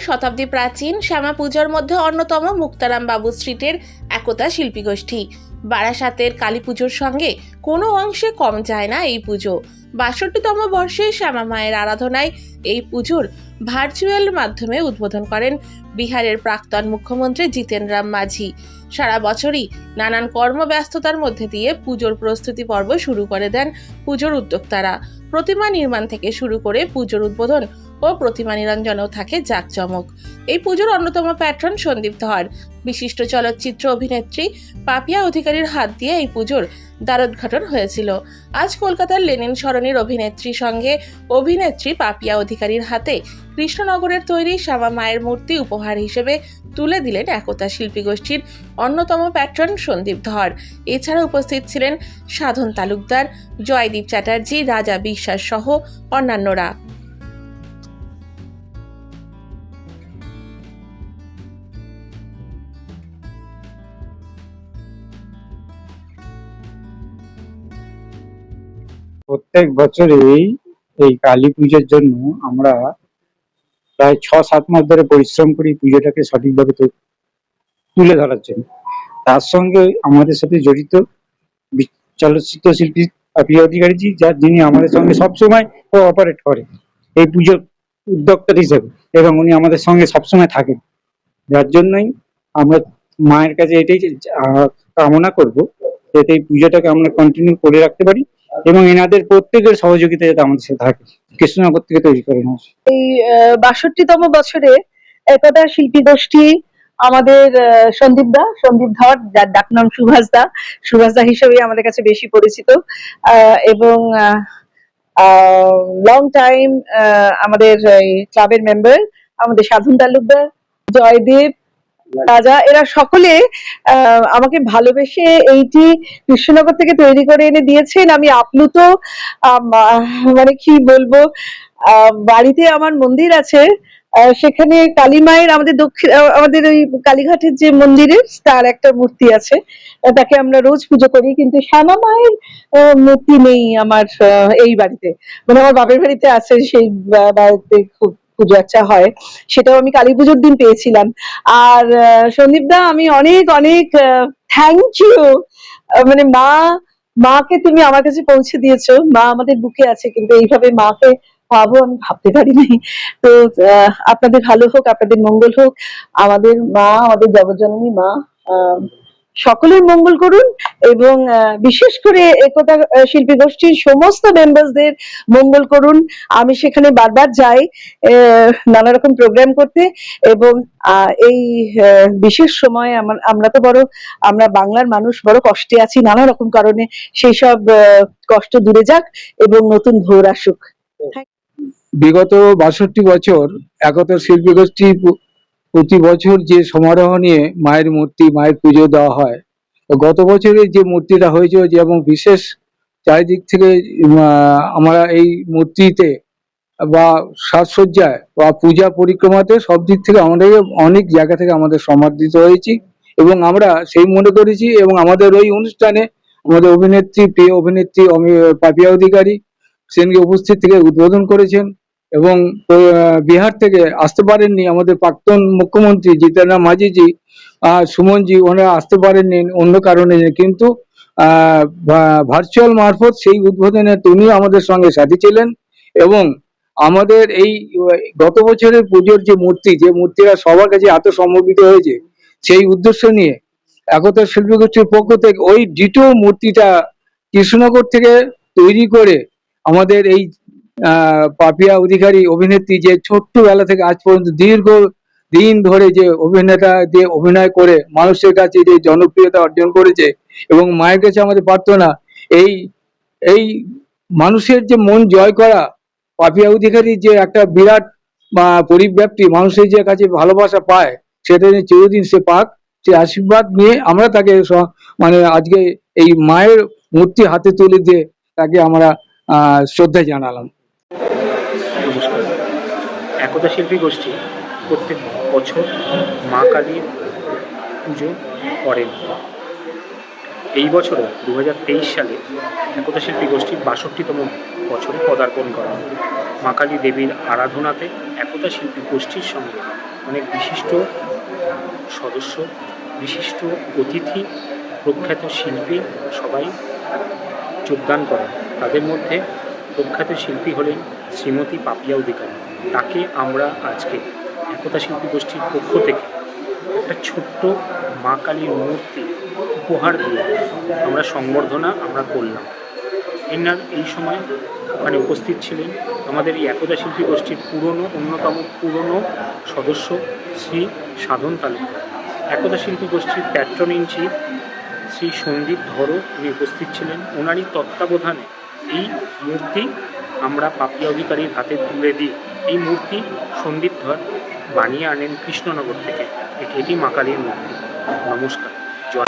শতাব্দী প্রাচীন শ্যামা পুজোর মধ্যে অন্যতম মুক্তারাম বাবু স্ট্রিটের একতা শিল্পী গোষ্ঠী বারাসাতের কালী পুজোর সঙ্গে কোনো অংশে কম যায় না এই পুজো। বাষট্টিতম বর্ষে শ্যামা মায়ের আরাধনায় এই পুজোর ভার্চুয়াল মাধ্যমে উদ্বোধন করেন বিহারের প্রাক্তন মুখ্যমন্ত্রী জিতেন রাম মাঝি। সারা বছরই নানান কর্মব্যস্ততার মধ্যে দিয়ে পুজোর প্রস্তুতি পর্ব শুরু করে দেন পুজোর উদ্যোক্তারা। প্রতিমা নির্মাণ থেকে শুরু করে পুজোর উদ্বোধন ও প্রতিমা নিরঞ্জনেও থাকে জাঁকজমক। এই পুজোর অন্যতম প্যাট্রন সন্দীপ ধর। বিশিষ্ট চলচ্চিত্র অভিনেত্রী পাপিয়া অধিকারীর হাত দিয়ে এই পুজোর দ্বারোদ্ঘাটন হয়েছিল। আজ কলকাতার লেনিন সরণির অভিনেত্রী সঙ্গে অভিনেত্রী পাপিয়া অধিকারীর হাতে কৃষ্ণনগরের তৈরি শ্যামা মায়ের মূর্তি উপহার হিসেবে তুলে দিলেন একতা শিল্পী গোষ্ঠীর অন্যতম প্যাট্রন সন্দীপ ধর। এছাড়া উপস্থিত ছিলেন সাধন তালুকদার, জয়দীপ চ্যাটার্জি, রাজা বিশ্বাস সহ অন্যান্যরা। প্রত্যেক বছরই এই কালী পুজোর জন্য আমরা প্রায় ছ, সাত মাস ধরে পরিশ্রম করি পুজোটাকে সঠিকভাবে তুলে ধরার জন্য। তার সঙ্গে আমাদের সাথে জড়িত চলচ্চিত্র শিল্পী প্রিয় অধিকারীজি, যার যিনি আমাদের সঙ্গে সবসময় অপারেট করে এই পুজোর উদ্যোক্তা হিসেবে এবং উনি আমাদের সঙ্গে সবসময় থাকেন। যার জন্যই আমরা মায়ের কাছে এটাই কামনা করব, যাতে এই পুজোটাকে আমরা কন্টিনিউ করে রাখতে পারি। এবং এনাদের প্রত্যেকের সহযোগিতা যাতে আমাদের সাথে থাকে। কৃষ্ণনগর থেকে তৈরি করে এই বাষট্টিতম বছরে একদা শিল্পী গোষ্ঠী আমাদের সন্দীপ দা, সন্দীপ ধর, যার ডাকনাম সুভাষ দা সুভাষ দা হিসেবে আমাদের কাছে বেশি পরিচিত। এবং লং টাইম আমাদের ক্লাবের মেম্বার আমাদের সাধন তালুকদার, জয়দেব রাজা, এরা সকলে আমাকে ভালোবেসে এইটি কৃষ্ণনগর থেকে তৈরি করে এনে দিয়েছেন। আমি আপ্লুত মানে কি বলব বাড়িতে আমার মন্দির আছে। সেখানে কালী মায়ের আমাদের দক্ষিণ আমাদের ওই কালীঘাটের যে মন্দিরে তার একটা মূর্তি আছে। তাকে আমরা রোজ পুজো করি, কিন্তু শ্যামা মায়ের মূর্তি নেই আমার এই বাড়িতে। মানে আমার বাপের বাড়িতে আছে, সেই বাড়িতে খুব পুজো আচ্ছা হয় সেটাও আমি কালী পুজোর দিন পেয়েছিলাম। আর সন্দীপ দা আমি অনেক অনেক থ্যাংক ইউ মানে মা মাকে তুমি আমার কাছে পৌঁছে দিয়েছ। মা আমাদের বুকে আছে কিন্তু এইভাবে মাকে পাবো আমি ভাবতে পারিনি। তো আপনাদের ভালো হোক আপনাদের মঙ্গল হোক। আমাদের মা আমাদের জগজ্জননী মা আহ, সকলের মঙ্গল করুন এবং বিশেষ করে একতা শিল্পী গোষ্ঠীর সমস্ত মেম্বারসদের মঙ্গল করুন। আমি সেখানে বারবার যাই নানা রকম প্রোগ্রাম করতে এবং এই বিশেষ সময়ে আমরা তো বড়, আমরা বাংলার মানুষ বড় কষ্টে আছি নানা রকম কারণে। সেই সব কষ্ট দূরে যাক এবং নতুন ভোর আসুক। বিগত বাষট্টি বছর একতা শিল্পী গোষ্ঠী প্রতি বছর যে সমারোহ নিয়ে মায়ের মূর্তি, মায়ের পুজো দেওয়া হয় গত বছরের যে মূর্তিটা হয়েছিল যে এবং বিশেষ চারিদিক থেকে আমরা এই মূর্তিতে বা সাজসজ্জায় বা পূজা পরিক্রমাতে সব দিক থেকে আমাদের অনেক জায়গা থেকে আমাদের সমাদৃত হয়েছি এবং আমরা সেই মনে করেছি এবং আমাদের ওই অনুষ্ঠানে আমাদের অভিনেত্রী, প্রিয় অভিনেত্রী পাপিয়া অধিকারী সেদিনকে উপস্থিত থেকে উদ্বোধন করেছেন। এবং বিহার থেকে আসতে পারেননি আমাদের প্রাক্তন মুখ্যমন্ত্রী জিতেন্দ্র মাঝিজি সুমনজি, ওনারা আসতে পারেননি অন্য কারণে। কিন্তু ভার্চুয়াল মারফত সেই উদ্বোধনে তিনি আমাদের সঙ্গে সাথী ছিলেন এবং আমাদের এই, গত বছরের পুজোর যে মূর্তি, যে মূর্তিরা সবার কাছে এত সমর্পিত হয়েছে, সেই উদ্দেশ্য নিয়ে একতা শিল্পী গোষ্ঠীর পক্ষ থেকে ওই ডিটো মূর্তিটা কৃষ্ণনগর থেকে তৈরি করে আমাদের এই পাপিয়া অধিকারী অভিনেত্রী যে ছোট্টবেলা থেকে আজ পর্যন্ত দীর্ঘ দিন ধরে যে অভিনেতা দিয়ে অভিনয় করে মানুষের কাছে যে জনপ্রিয়তা অর্জন করেছে এবং মায়ের কাছে আমাদের প্রার্থনা, এই এই মানুষের যে মন জয় করা, পাপিয়া অধিকারী যে একটা বিরাট পরিব্যাপ্তি মানুষের যে কাছে ভালোবাসা পায়, সেটা যেন চিরদিন সে পাক, সে আশীর্বাদ নিয়ে আমরা তাকে মানে আজকে এই মায়ের মূর্তি হাতে তুলে দিয়ে তাকে আমরা, আহ, শ্রদ্ধা জানালাম। একতা শিল্পী গোষ্ঠী প্রত্যেক বছর মা কালীর পুজো করেন। এই বছরও দু হাজার তেইশ সালে একতা শিল্পী গোষ্ঠীর বাষট্টিতম বছরে পদার্পণ করা হয়। মা কালী দেবীর আরাধনাতে একতা শিল্পী গোষ্ঠীর সঙ্গে অনেক বিশিষ্ট সদস্য, বিশিষ্ট অতিথি, প্রখ্যাত শিল্পী সবাই যোগদান করেন। তাদের মধ্যে প্রখ্যাত শিল্পী হলেন শ্রীমতী পাপিয়া অধিকারী। তাকে আমরা আজকে একতা শিল্পী গোষ্ঠীর পক্ষ থেকে একটা ছোট্ট মা কালীর মূর্তি উপহার দিয়ে আমরা সংবর্ধনা আমরা করলাম। এনার এই সময় ওখানে উপস্থিত ছিলেন আমাদের এই একতা শিল্পী গোষ্ঠীর পুরনো, অন্যতম পুরনো সদস্য শ্রী সাধন তালুকদার। একতা শিল্পী গোষ্ঠীর patron in chief Shri Sandeep ধরো উনি উপস্থিত ছিলেন। ওনারই তত্ত্বাবধানে এই মূর্তি আমরা পাপিয়া অধিকারীর হাতে তুলে দিই। এই মূর্তি সন্দীপ ধর বানিয়ে আনেন কৃষ্ণনগর থেকে। এটি মা কালীর মূর্তি। নমস্কার। জয়